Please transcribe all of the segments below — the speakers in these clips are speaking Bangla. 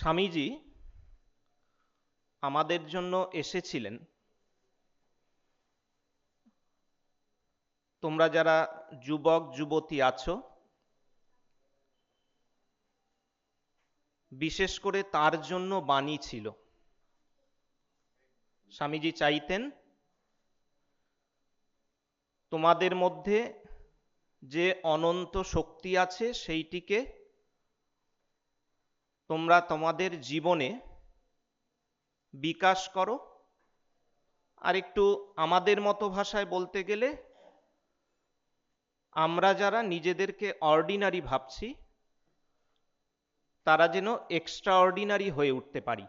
স্বামীজি আমাদের জন্য এসেছিলেন। তোমরা যারা যুবক, যুবতী আছো, বিশেষ করে তার জন্য বাণী ছিল। স্বামীজি চাইতেন তোমাদের মধ্যে যে অনন্ত শক্তি আছে সেইটিকে তোমরা তোমাদের জীবনে বিকাশ করো। আর একটু আমাদের মতো ভাষায় বলতে গেলে, আমরা যারা নিজেদেরকে অর্ডিনারি ভাবছি, তারা যেন এক্সট্রা অর্ডিনারি হয়ে উঠতে পারি।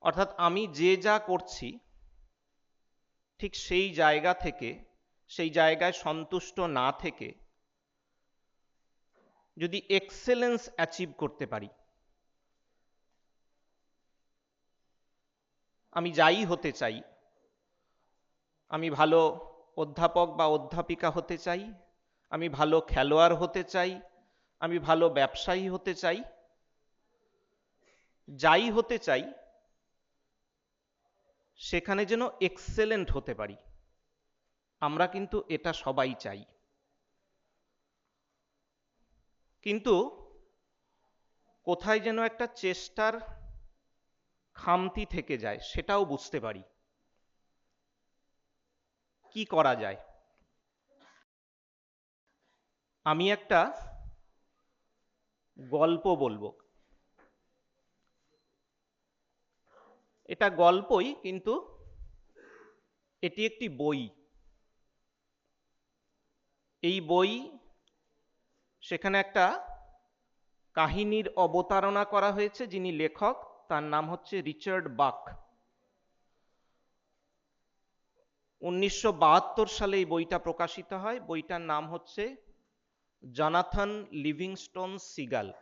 অর্থাৎ আমি যে যা করছি, ঠিক সেই জায়গা থেকে, সেই জায়গায় সন্তুষ্ট না থেকে যদি এক্সেলেন্স অ্যাচিভ করতে পারি। আমি যাই হতে চাই, আমি ভালো অধ্যাপক বা অধ্যাপিকা হতে চাই, আমি ভালো খেলোয়াড় হতে চাই, আমি ভালো ব্যবসায়ী হতে চাই, যাই হতে চাই, সেখানে যেন এক্সেলেন্ট হতে পারি। আমরা কিন্তু এটা সবাই চাই। কিন্তু কোথায় যেন একটা চেষ্টার খামতি থেকে যায়, সেটাও বুঝতে পারি। কি করা যায়? আমি একটা গল্প বলব। এটা গল্পই, কিন্তু এটি একটি বই। এই বই সেখানে একটা কাহিনীর অবতারণা করা হয়েছে যিনি লেখক, তার নাম হচ্ছে রিচার্ড বাক। উনিশশো বাহাত্তর সালে এই বইটা প্রকাশিত হয়। বইটার নাম হচ্ছে Jonathan Livingston Seagull.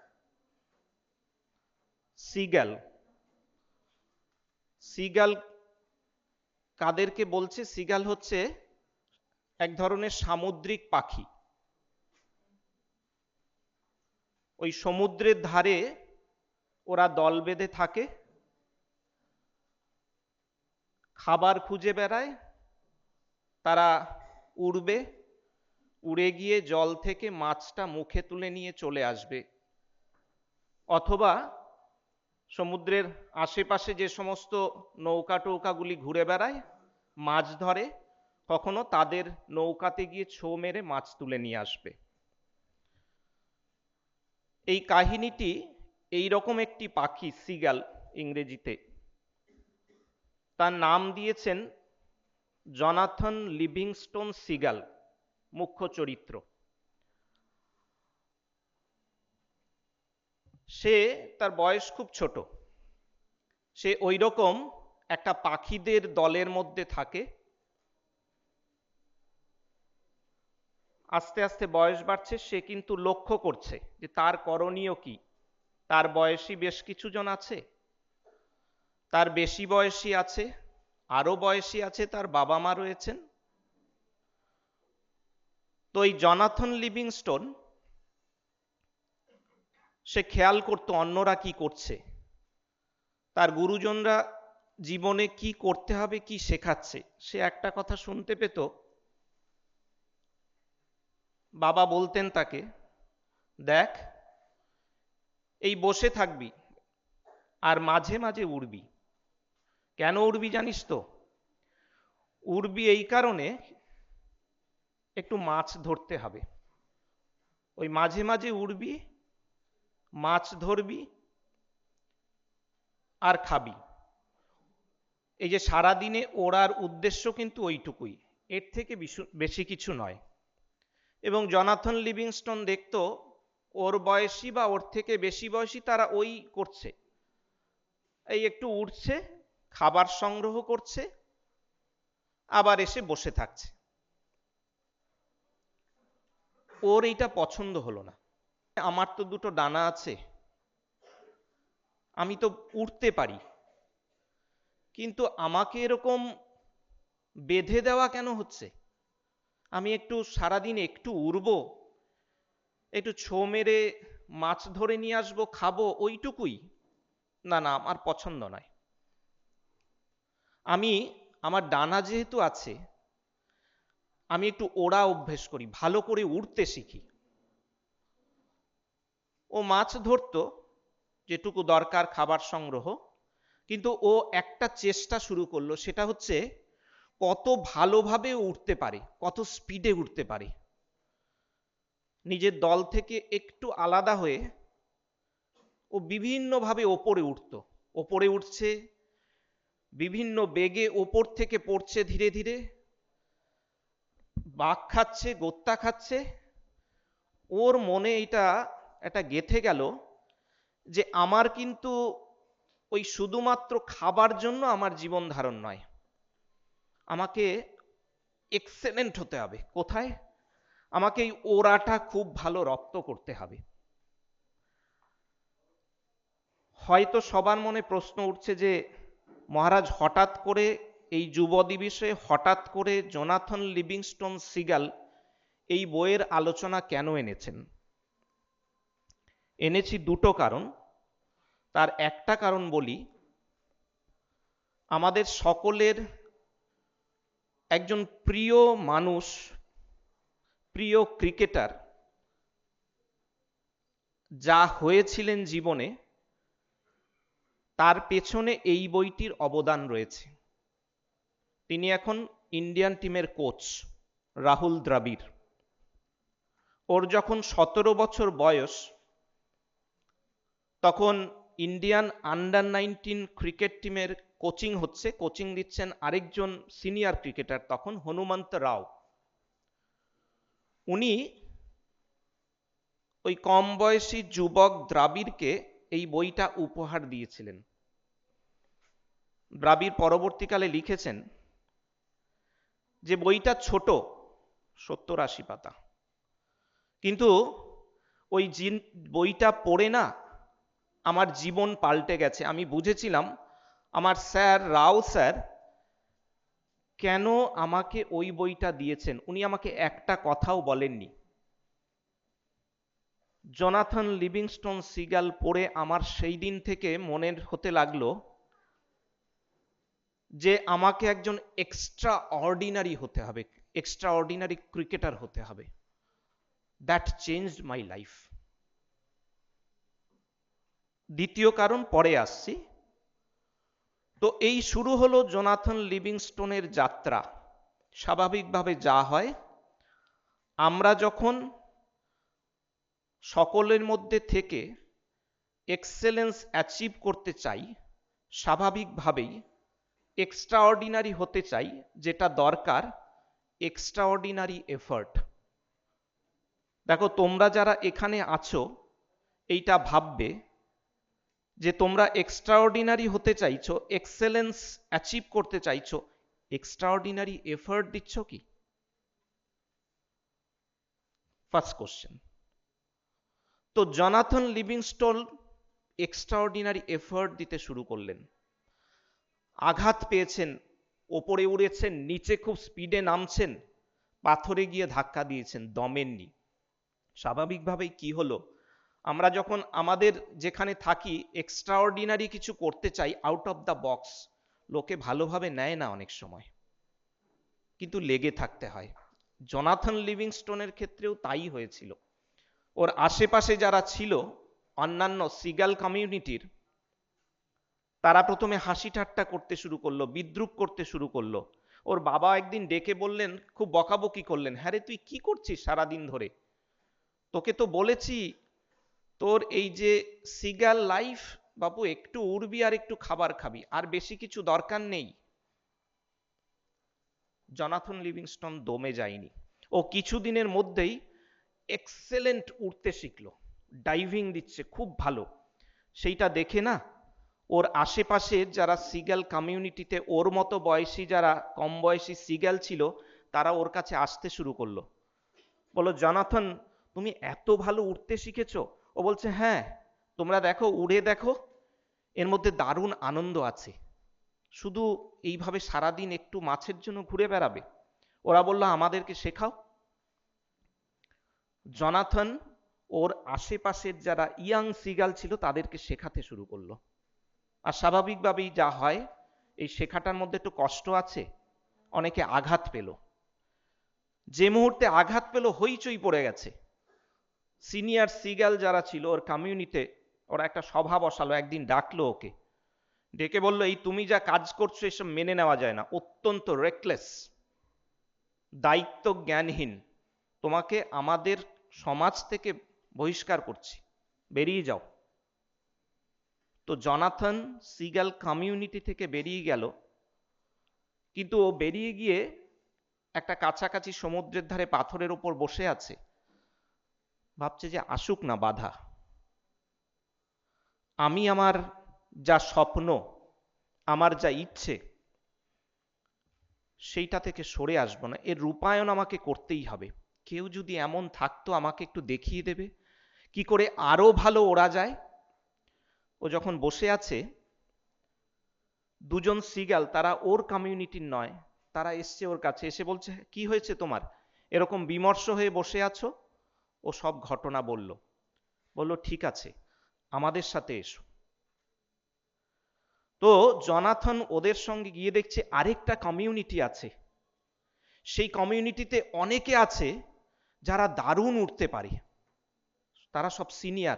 Seagull. Seagull কাদেরকে বলছে? সিগাল হচ্ছে এক ধরনের সামুদ্রিক পাখি। ওই সমুদ্রের ধারে ওরা দল বেঁধে থাকে, খাবার খুঁজে বেড়ায়, তারা উড়বে, উড়ে গিয়ে জল থেকে মাছটা মুখে তুলে নিয়ে চলে আসবে। অথবা সমুদ্রের আশেপাশে যে সমস্ত নৌকা টৌকাগুলি ঘুরে বেড়ায়, মাছ ধরে, কখনো তাদের নৌকাতে গিয়ে ছো মেরে মাছ তুলে নিয়ে আসবে। এই কাহিনীটি এই রকম একটি পাখি, সিগাল ইংরেজিতে। তার নাম দিয়েছেন জনাথন লিভিংস্টোন সিগাল, মুখ্য চরিত্র। সে তার বয়স খুব ছোট। সে ওই রকম একটা পাখিদের দলের মধ্যে থাকে। আস্তে আস্তে বয়স বাড়ছে, সে কিন্তু লক্ষ্য করছে যে তার করণীয় কি। তার বয়সী বেশ কিছু জন আছে, তার বেশি বয়সী আছে আরও বয়সী আছে, তার বাবা মা রয়েছেন। তো এই জনাথন লিভিংস্টোন, সে খেয়াল করতো অন্যরা কি করছে। তার গুরুজনরা জীবনে কি করতে হবে, কি শেখাচ্ছে। সে একটা কথা শুনতে পেত বাবা বলতেন তাকে, দেখ, এই বসে থাকবি আর মাঝে মাঝে উড়বি। কেন উড়বি জানিস তো? উড়বি এই কারণে একটু মাছ ধরতে হবে। ওই মাঝে মাঝে উড়বি, মাছ ধরবি আর খাবি। এই যে সারাদিনে ওড়ার উদ্দেশ্য কিন্তু ওইটুকুই। এর থেকে বেশি কিছু নয়। এবং জনাথন লিভিংস্টোন দেখত, ওর বয়সী বা ওর থেকে বেশি বয়সী তারা ওই করছে। এই একটু উঠছে, খাবার সংগ্রহ করছে, আবার এসে বসে থাকছে। ওর এইটা পছন্দ হলো না। আমার তো দুটো ডানা আছে। আমি তো উঠতে পারি। কিন্তু আমাকে এরকম বেঁধে দেওয়া কেন হচ্ছে? আমি একটু সারাদিন একটু উড়ব, একটু ছো মেরে মাছ ধরে নিয়ে আসব, খাব, ওইটুকুই। না না, আমার পছন্দ নয়। আমি, আমার ডানা যেহেতু আছে, আমি একটু ওড়া অভ্যেস করি, ভালো করে উড়তে শিখি। ও মাছ ধরতো, যেটুকু দরকার খাবার সংগ্রহ, কিন্তু ও একটা চেষ্টা শুরু করল, সেটা হচ্ছে কত ভালোভাবে উঠতে পারে, কত স্পিডে উঠতে পারে। নিজের দল থেকে একটু আলাদা হয়ে ও বিভিন্নভাবে ওপরে উঠত। ওপরে উঠছে, বিভিন্ন বেগে ওপর থেকে পড়ছে ধীরে ধীরে। বাঘ খাচ্ছে, গোত্তা খাচ্ছে। ওর মনে এটা একটা গেথে গেল যে আমার কিন্তু ওই শুধুমাত্র খাবার জন্য আমার জীবন ধারণ নয়। আমাকে এক্সেলেন্ট হতে হবে। কোথায়? আমাকে এই ওরাটা খুব ভালো রপ্ত করতে হবে। হয়তো সবার মনে প্রশ্ন উঠছে যে, মহারাজ হঠাৎ করে এই যুব দিবসে হঠাৎ করে জোনাথন লিভিংস্টোন সিগাল এই বইয়ের আলোচনা কেন এনেছেন? এনেছি দুটো কারণ। তার একটা কারণ বলি, আমাদের সকলের একজন প্রিয় মানুষ, প্রিয় ক্রিকেটার, যা হয়েছিলেন জীবনে, তার পেছনে এই বইটির অবদান রয়েছে। তিনি এখন ইন্ডিয়ান টিমের কোচ, রাহুল দ্রাবিড়। ওর যখন সতেরো বছর বয়স, তখন ইন্ডিয়ান আন্ডার নাইনটিন ক্রিকেট টিমের কোচিং হচ্ছে। কোচিং দিচ্ছেন আরেকজন সিনিয়র ক্রিকেটার তখন হনুমন্ত রাও। উনি ওই কম বয়সী যুবক দ্রাবিড়কে এই বইটা উপহার দিয়েছিলেন। দ্রাবিড় পরবর্তীকালে লিখেছেন যে, বইটা ছোট, সত্তর আশি পাতা। কিন্তু ওই জিন, বইটা পড়ে না আমার জীবন পাল্টে গেছে। আমি বুঝেছিলাম, আমার স্যার, রাও স্যার, কেন আমাকে ওই বইটা দিয়েছেন? উনি আমাকে একটা কথাও বলেননি। জনাথন লিভিংস্টোন সিগাল পড়ে আমার সেই দিন থেকে মনের হতে লাগল যে আমাকে একজন এক্সট্রা অর্ডিনারি হতে হবে এক্সট্রা অর্ডিনারি ক্রিকেটার হতে হবে। দ্যাট চেঞ্জড মাই লাইফ দ্বিতীয় কারণ, পরে আসছি। তো এই শুরু হলো জোনাথন লিভিংস্টোনের যাত্রা। স্বাভাবিকভাবে যা হয়, আমরা যখন সকলের মধ্যে থেকে এক্সেলেন্স অ্যাচিভ করতে চাই, স্বাভাবিকভাবেই এক্সট্রা অর্ডিনারি হতে চাই, যেটা দরকার এক্সট্রা অর্ডিনারি এফার্ট। দেখো, তোমরা যারা এখানে আছো, এইটা ভাববে যে তোমরা এক্সট্রাঅর্ডিনারি হতে চাইছো এক্সেলেন্স অ্যাচিভ করতে চাইছো এক্সট্রাঅর্ডিনারি এফার্ট দিচ্ছ কি? ফার্স্ট কোশ্চেন তো জনাথন লিভিংস্টোন এক্সট্রাঅর্ডিনারি এফার্ট দিতে শুরু করলেন। আঘাত পেয়েছেন, ওপরে উড়েছেন, নিচে খুব স্পিডে নামছেন, পাথরে গিয়ে ধাক্কা দিয়েছেন, দমেননি। স্বাভাবিকভাবেই কি হলো? আমরা যখন আমাদের যেখানে থাকি এক্সট্রাঅর্ডিনারি কিছু করতে চাই আউট অফ দ্য বক্স লোকে ভালোভাবে নেয় না অনেক সময়। কিন্তু লেগে থাকতে হয়। জনাথন লিভিংস্টোনের ক্ষেত্রেও তাই হয়েছিল। ওর আশেপাশে যারা ছিল, অন্যান্য সিগাল কমিউনিটির, তারা প্রথমে হাসি ঠাট্টা করতে শুরু করল, বিদ্রুপ করতে শুরু করল। ওর বাবা একদিন ডেকে বললেন, খুব বকাবকি করলেন হ্যাঁ রে, তুই কি করছিস সারাদিন ধরে? তোকে তো বলেছি তোর এই যে সিগাল লাইফ বাবু একটু উড়বি আর একটু খাবার খাবি, আর বেশি কিছু দরকার নেই। জনাথন লিভিংস্টন দমে যায়নি। ও কিছুদিনের মধ্যেই এক্সেলেন্ট উঠতে শিখলো, ডাইভিং দিচ্ছে, খুব ভালো। সেইটা দেখে না, ওর আশেপাশে যারা সিগাল কমিউনিটিতে, ওর মতো বয়সী যারা কম বয়সী সিগাল ছিল, তারা ওর কাছে আসতে শুরু করল। বলো, জনাথন, তুমি এত ভালো উঠতে শিখেছো? ও বলছে হ্যাঁ তোমরা দেখো, উড়ে দেখো, এর মধ্যে দারুণ আনন্দ আছে। শুধু এইভাবে সারাদিন একটু মাছের জন্য ঘুরে বেড়াবে। ওরা বলল, আমাদেরকে শেখাও। জনাথন ওর আশেপাশের যারা ইয়াং সিগাল ছিল, তাদেরকে শেখাতে শুরু করল। আর স্বাভাবিকভাবেই যা হয়, এই শেখাটার মধ্যে একটু কষ্ট আছে, অনেকে আঘাত পেল। যে মুহূর্তে আঘাত পেল, হইচই পড়ে গেছে। সিনিয়র সিগাল যারা ছিল ওর কমিউনিতে ওরা একটা সভা বসালো, একদিন ডাকলো ওকে। ডেকে বলল, এই তুমি যা কাজ করছ, এসব মেনে নেওয়া যায় না। অত্যন্ত রেকলেস দায়িত্ব জ্ঞানহীন তোমাকে আমাদের সমাজ থেকে বহিষ্কার করছি। বেরিয়ে যাও। তো জনাথন সিগাল কমিউনিটি থেকে বেরিয়ে গেল। কিন্তু ও বেরিয়ে গিয়ে একটা কাছাকাছি সমুদ্রের ধারে পাথরের ওপর বসে আছে। ভাবছে যে আসুক না বাধা। আমি আমার যা স্বপ্ন, আমার যা ইচ্ছে, সেইটা থেকে সরে আসব না। এর রূপায়ণ আমাকে করতেই হবে। কেউ যদি এমন থাকতো, আমাকে একটু দেখিয়ে দেবে। কি করে আরও ভালো ওরা যায়? ও যখন বসে আছে, দুজন সিগাল, তারা ওর কমিউনিটির নয়, তারা এসছে ওর কাছে, এসে বলছে, কি হয়েছে তোমার? এরকম বিমর্ষ হয়ে বসে আছো? ও সব ঘটনা বলল। বলল, ঠিক আছে, আমাদের সাথে এসো। তো জনাথন ওদের সঙ্গে গিয়ে দেখছে আরেকটা কমিউনিটি আছে। সেই কমিউনিটিতে অনেকে আছে যারা দারুণ উঠতে পারে। তারা সব সিনিয়র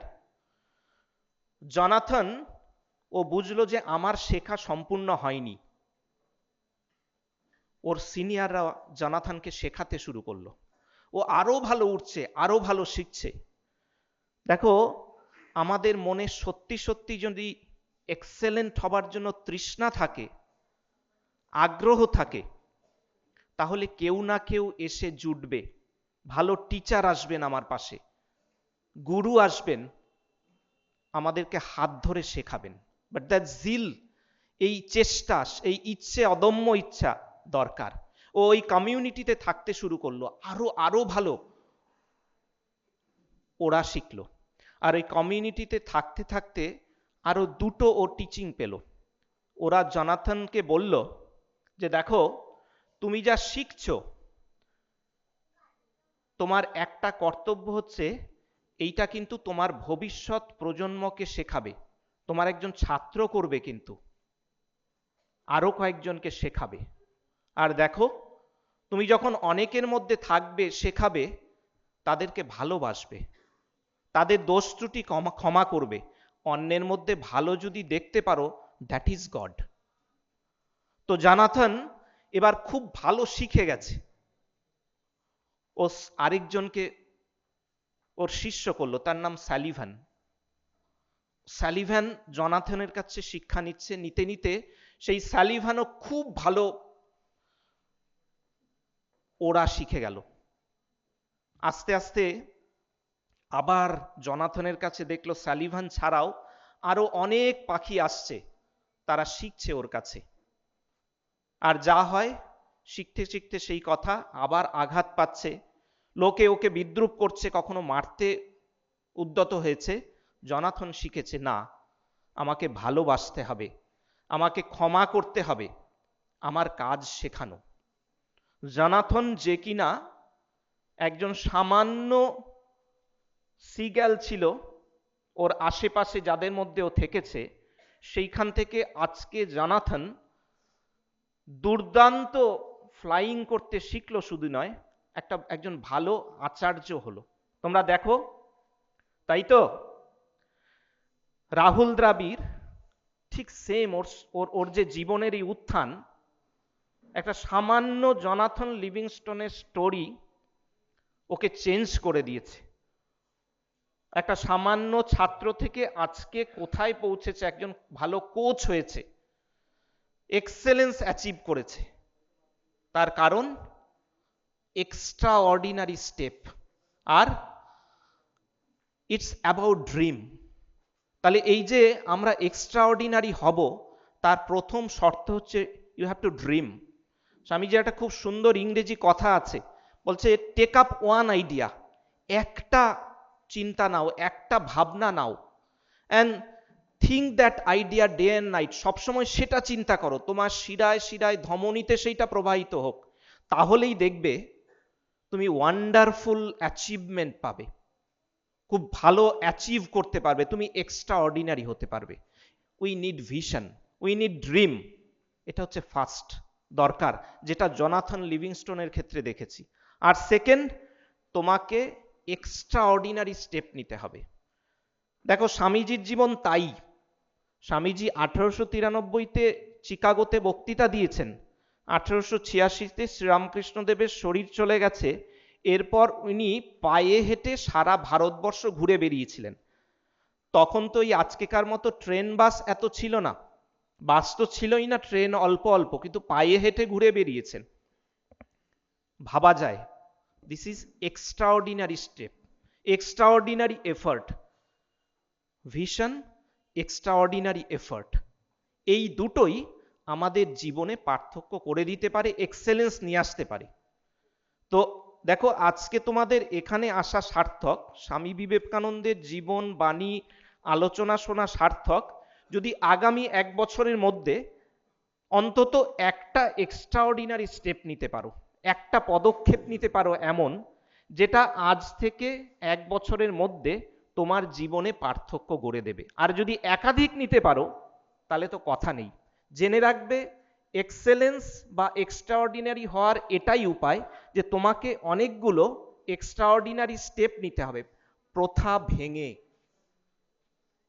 জনাথন, ও বুঝলো যে আমার শেখা সম্পূর্ণ হয়নি। ওর সিনিয়ররা জনাথনকে শেখাতে শুরু করল। ও আরও ভালো উঠছে, আরও ভালো শিখছে। দেখো, আমাদের মনে সত্যি সত্যি যদি এক্সেলেন্ট হবার জন্য তৃষ্ণা থাকে, আগ্রহ থাকে, তাহলে কেউ না কেউ এসে জুটবে। ভালো টিচার আসবেন আমার পাশে, গুরু আসবেন, আমাদেরকে হাত ধরে শেখাবেন। বাট দ্যাট জিল এই চেষ্টা, এই ইচ্ছে, অদম্য ইচ্ছা দরকার। ও ওই কমিউনিটিতে থাকতে শুরু করল। আরও আরও ভালো ওরা শিখলো। আর ওই কমিউনিটিতে থাকতে থাকতে আরও দুটো ও টিচিং পেল। ওরা জনাথনকে বলল যে, দেখো, তুমি যা শিখছো, তোমার একটা কর্তব্য হচ্ছে এইটা কিন্তু তোমার ভবিষ্যৎ প্রজন্মকে শেখাবে। তোমার একজন ছাত্র করবে কিন্তু। আরও কয়েকজনকে শেখাবে। আর দেখো, তুমি যখন অনেকের মধ্যে থাকবে, শেখাবে, তাদেরকে ভালোবাসবে। তাদের দোষ ত্রুটি ক্ষমা করবে। অন্যের মধ্যে ভালো যদি দেখতে পারো দ্যাট ইজ গড তো জানাথন এবার খুব ভালো শিখে গেছে। ও আরেকজনকে ওর শিষ্য করল, তার নাম স্যালিভান স্যালিভান জনাথনের কাছে শিক্ষা নিচ্ছে, নিতে নিতে সেই স্যালিভানও খুব ভালো ওরা শিখে গেল। আস্তে আস্তে আবার জনাথনের কাছে দেখল স্যালিভান ছাড়াও আরও অনেক পাখি আসছে, তারা শিখছে ওর কাছে। আর যা হয়, শিখতে শিখতে সেই কথা আবার আঘাত পাচ্ছে। লোকে ওকে বিদ্রুপ করছে, কখনো মারতে উদ্যত হয়েছে। জনাথন শিখেছে, না, আমাকে ভালোবাসতে হবে, আমাকে ক্ষমা করতে হবে, আমার কাজ শেখানো। জনাথন যে কিনা একজন সামান্য সিগ্যাল ছিল, ওর আশেপাশে যাদের মধ্যে ও থেকেছে, সেইখান থেকে আজকে জানাথন দুর্দান্ত ফ্লাইং করতে শিখলো শুধু নয়, একটা, একজন ভালো আচার্য হলো। তোমরা দেখো, তাই তো? রাহুল দ্রাবিড় ঠিক সেম ওর ওর যে জীবনের এই উত্থান একটা সামান্য জনাথন লিভিংস্টোনের স্টোরি ওকে চেঞ্জ করে দিয়েছে। একটা সামান্য ছাত্র থেকে আজকে কোথায় পৌঁছেছে, একজন ভালো কোচ হয়েছে এক্সেলেন্স অ্যাচিভ করেছে। তার কারণ এক্সট্রা অর্ডিনারি স্টেপ আর ইটস অ্যাবাউট ড্রিম তাহলে এই যে আমরা এক্সট্রা অর্ডিনারি হব, তার প্রথম শর্ত হচ্ছে you have to dream Swamiji একটা খুব সুন্দর ইংরেজি কথা আছে, বলছে টেক আপ ওয়ান আইডিয়া একটা চিন্তা নাও, একটা ভাবনা নাও and think that idea day and night সবসময় সেটা চিন্তা করো, তোমার শিরায় শিরায় ধমনীতে সেইটা প্রবাহিত হোক, তাহলেই দেখবে তুমি ওয়ান্ডারফুল অ্যাচিভমেন্ট পাবে, খুব ভালো অ্যাচিভ করতে পারবে, তুমি এক্সট্রা অর্ডিনারি হতে পারবে we need vision we need dream এটা হচ্ছে ফার্স্ট দরকার, যেটা জনাথন লিভিংস্টোনের ক্ষেত্রে দেখেছি। আর সেকেন্ড তোমাকে এক্সট্রা অর্ডিনারি স্টেপ নিতে হবে। দেখো, স্বামীজির জীবন তাই। স্বামীজি আঠারোশো তিরানব্বইতে চিকাগোতে বক্তৃতা দিয়েছেন। আঠারোশো ছিয়াশিতে শ্রীরামকৃষ্ণদেবের শরীর চলে গেছে। এরপর উনি পায়ে হেঁটে সারা ভারতবর্ষ ঘুরে বেরিয়েছিলেন। তখন তো এই আজকেকার মতো ট্রেন বাস এত ছিল না। বাস তো ছিলই না, ট্রেন অল্প অল্প, কিন্তু পায়ে হেঁটে ঘুরে বেরিয়েছেন। ভাবা যায় this is extraordinary step extraordinary effort vision extraordinary effort এই দুটোই আমাদের জীবনে পার্থক্য করে দিতে পারে এক্সেলেন্স নিয়ে আসতে পারে। তো দেখো, আজকে তোমাদের এখানে আসা সার্থক, স্বামী বিবেকানন্দের জীবন বাণী, আলোচনা শোনা সার্থক যদি আগামী এক বছরের মধ্যে অন্তত একটা এক্সট্রাঅর্ডিনারি স্টেপ নিতে পারো, একটা পদক্ষেপ নিতে পারো এমন যেটা আজ থেকে এক বছরের মধ্যে তোমার জীবনে পার্থক্য গড়ে দেবে। আর যদি একাধিক নিতে পারো, তাহলে তো কথা নেই। জেনে রাখবে এক্সেলেন্স বা এক্সট্রাঅর্ডিনারি হওয়ার এটাই উপায় যে তোমাকে অনেকগুলো এক্সট্রাঅর্ডিনারি স্টেপ নিতে হবে। প্রথা ভেঙে।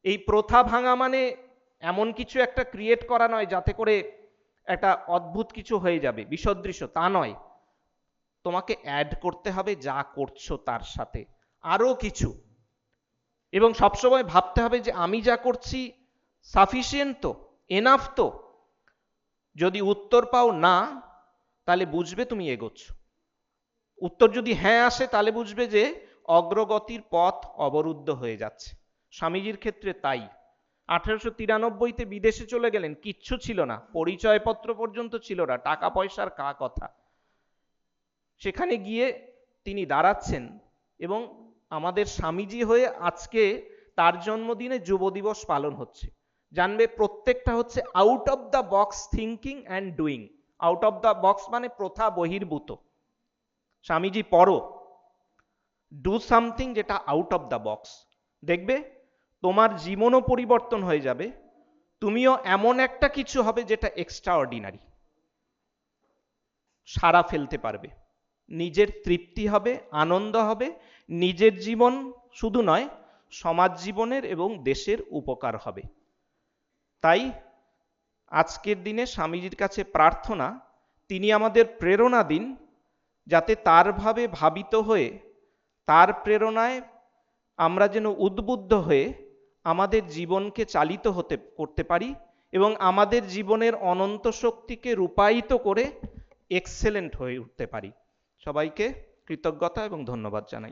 এই প্রথা ভাঙা মানে এমন কিছু একটা ক্রিয়েট করা নয় যাতে করে একটা অদ্ভুত কিছু হয়ে যাবে, বিসদৃশ্য, তা নয়। তোমাকে অ্যাড করতে হবে যা করছ তার সাথে। আরও কিছু। এবং সবসময় ভাবতে হবে যে আমি যা করছি সাফিসিয়েন্ট তো এনাফ তো। যদি উত্তর পাও না, তাহলে বুঝবে তুমি এগোচ্ছ। উত্তর যদি হ্যাঁ আসে, তাহলে বুঝবে যে অগ্রগতির পথ অবরুদ্ধ হয়ে যাচ্ছে। স্বামীজির ক্ষেত্রে তাই। আঠারোশো তিরানব্বইতে বিদেশে চলে গেলেন, কিচ্ছু ছিল না, পরিচয়পত্র পর্যন্ত ছিল না টাকা পয়সার কা কথা। সেখানে গিয়ে তিনি দাঁড়াচ্ছেন এবং আমাদের স্বামীজি হয়ে আজকে তার জন্মদিনে যুব দিবস পালন হচ্ছে। জানবে প্রত্যেকটা হচ্ছে out of the box thinking and doing out of the box মানে প্রথা বহির্ভূত। স্বামীজি, পড়ো। ডু সামথিং যেটা আউট অফ দ্য বক্স দেখবে তোমার জীবনও পরিবর্তন হয়ে যাবে, তুমিও এমন একটা কিছু হবে যেটা এক্সট্রা অর্ডিনারি সারা ফেলতে পারবে। নিজের তৃপ্তি হবে, আনন্দ হবে, নিজের জীবন শুধু নয়, সমাজ জীবনের এবং দেশের উপকার হবে। তাই আজকের দিনে স্বামীজির কাছে প্রার্থনা, তিনি আমাদের প্রেরণা দিন, যাতে তার ভাবে ভাবিত হয়ে, তার প্রেরণায় আমরা যেন উদ্বুদ্ধ হয়ে আমাদের জীবনকে চালিত হতে, করতে পারি এবং আমাদের জীবনের অনন্ত শক্তিকে রূপায়িত করে এক্সেলেন্ট হয়ে উঠতে পারি। সবাইকে কৃতজ্ঞতা এবং ধন্যবাদ জানাই।